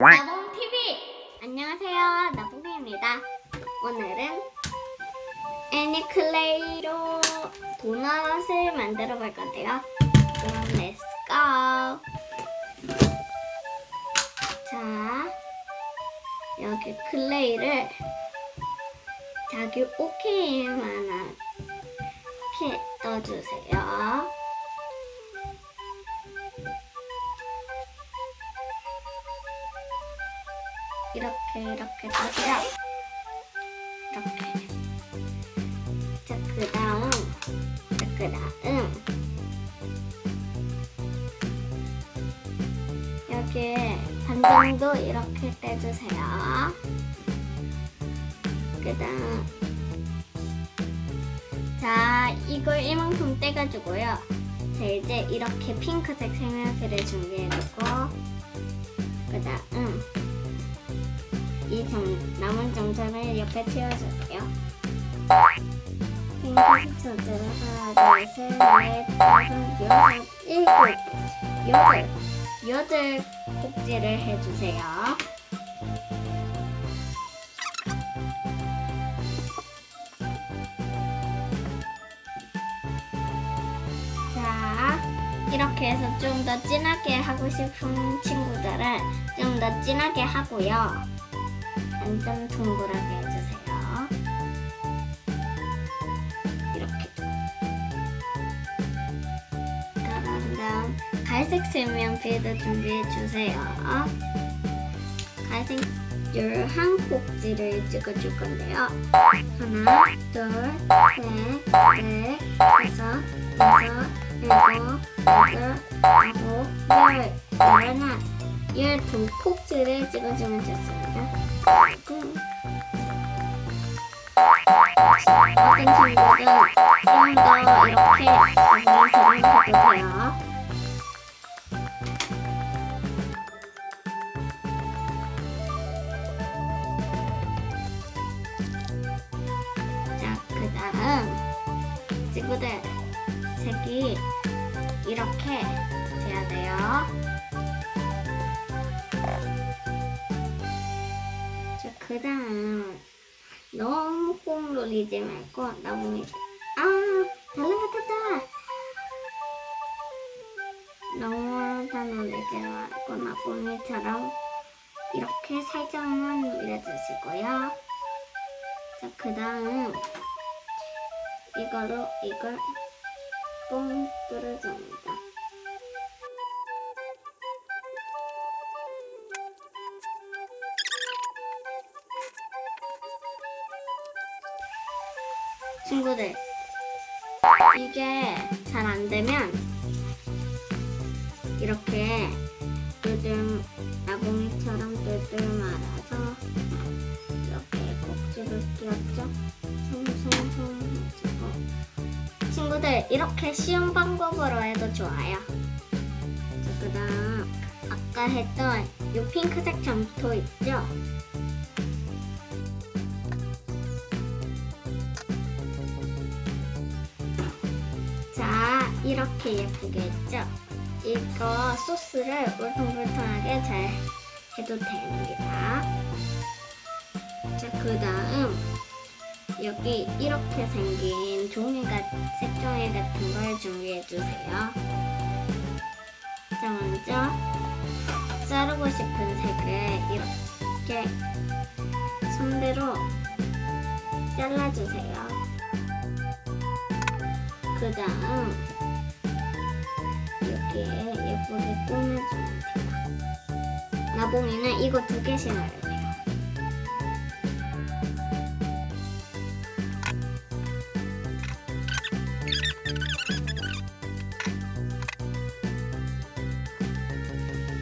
나봉 TV 안녕하세요. 나봉입니다. 오늘은 애니클레이로 도넛을 만들어 볼 건데요. 그럼 렛츠 고! 자 여기 클레이를 자기 오케이만 하게 떠주세요 이렇게 이렇게 떠주요 이렇게. 자 그 다음. 자 그 다음. 여기에 반 정도 이렇게 떼주세요. 그 다음. 자 이걸 이만큼 떼가지고요. 자 이제 이렇게 핑크색 색연필을 준비해주고. 그 다음 이 점, 남은 점선을 옆에 채워줄게요. 핑크색 소스를 하나, 둘, 셋, 넷, 여섯, 일곱, 여덟, 여덟 꼭지를 해주세요. 자, 이렇게 해서 좀 더 진하게 하고 싶은 친구들은 좀 더 진하게 하고요. 완전 동그랗게 해주세요. 이렇게. 그런 다음 갈색 색연필도 준비해주세요. 갈색 11 꼭지를 찍어줄 건데요. 하나, 둘, 셋, 넷, 다섯, 여섯, 일곱, 여덟, 아홉, 열, 열하나, 열두 꼭지를 찍어주면 좋습니다. 음. 어떤 친구들은 좀더 이렇게 그려도 돼요. 자, 그 다음 친구들 색이 이렇게 돼야 돼요. 자, 그 다음 너무 꼭 놀리지 말고 나무니 아 달라붙었다 너무 다 놀리지 말고 나무니처럼 이렇게 살짝만 올려주시고요. 자, 그 다음 이거로 이걸 뽕 뚫어줍니다 친구들. 이게 잘 안 되면 이렇게 뚜들 나봉이처럼 뚜들 말아서 이렇게 꼭지를 끼웠죠? 송송송 해주고. 친구들 이렇게 쉬운 방법으로 해도 좋아요. 자, 그다음 아까 했던 이 핑크색 점토 있죠 이렇게 예쁘게 했죠? 이거 소스를 울퉁불퉁하게 잘 해도 됩니다. 자, 그 다음 여기 이렇게 생긴 종이가 색종이 같은 걸 준비해 주세요. 자, 먼저 자르고 싶은 색을 이렇게 손대로 잘라주세요. 그 다음 여기에 예쁘게 꾸며주면 돼요. 나봉이는 이거 두 돼요.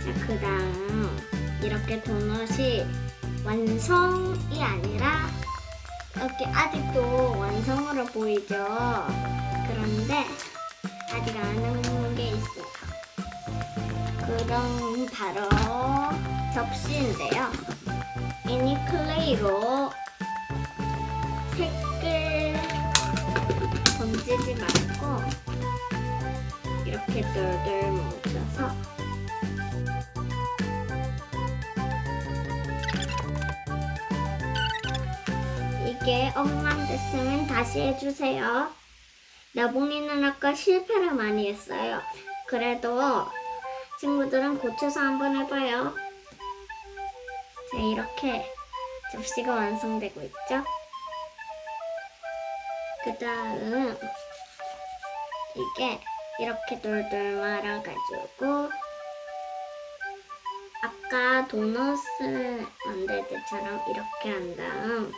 자, 그 다음 이렇게 도넛이 완성이 아니라 이렇게 아직도 완성으로 보이죠? 그런데 아직 안. 그럼 바로 접시인데요. 미니 클레이로 색을 던지지 말고 이렇게 돌돌 뭉쳐서 이게 엉망됐으면 다시 해주세요. 나봉이는 아까 실패를 많이 했어요. 그래도 친구들은 고쳐서 한번 해봐요. 자, 이렇게 접시가 완성되고 있죠? 그 다음, 이게 이렇게 돌돌 말아가지고, 아까 도넛을 만들 때처럼 이렇게 한 다음,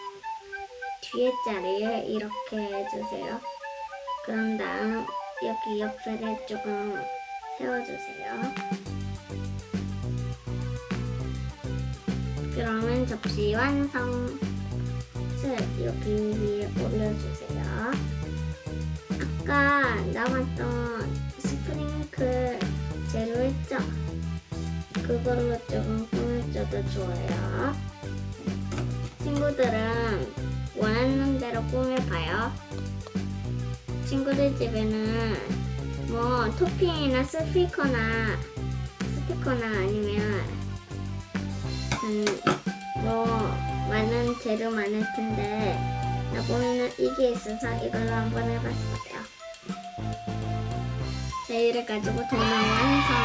뒤에 자리에 이렇게 해주세요. 그런 다음, 여기 옆에를 조금 세워주세요. 그러면 접시 완성. 을 여기 위에 올려주세요. 아까 남았던 스프링클 재료 있죠? 그걸로 조금 꾸며줘도 좋아요. 친구들은 원하는 대로 꾸며봐요. 친구들 집에는 뭐 토핑이나 스피커나 스피커나 아니면 음, 뭐 많은 재료 많을 텐데 나보이는 이게 있어서 이걸로 한번 해봤어요. 자, 이를 가지고 완성. 나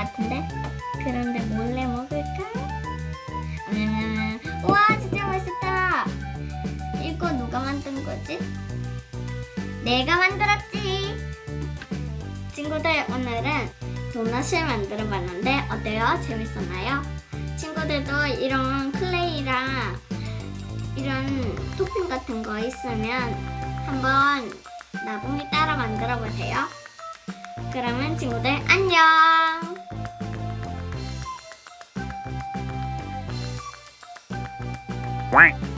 같은데. 그런데 몰래 먹을까? 음, 와 진짜 맛있다. 이거 누가 만든 거지? 내가 만들었지. 친구들 오늘은 도넛을 만들어 봤는데 어때요? 재밌었나요? 친구들도 이런 클레이랑 이런 토핑 같은 거 있으면 한번 나봉이 따라 만들어 보세요. 그러면 친구들 안녕. Quack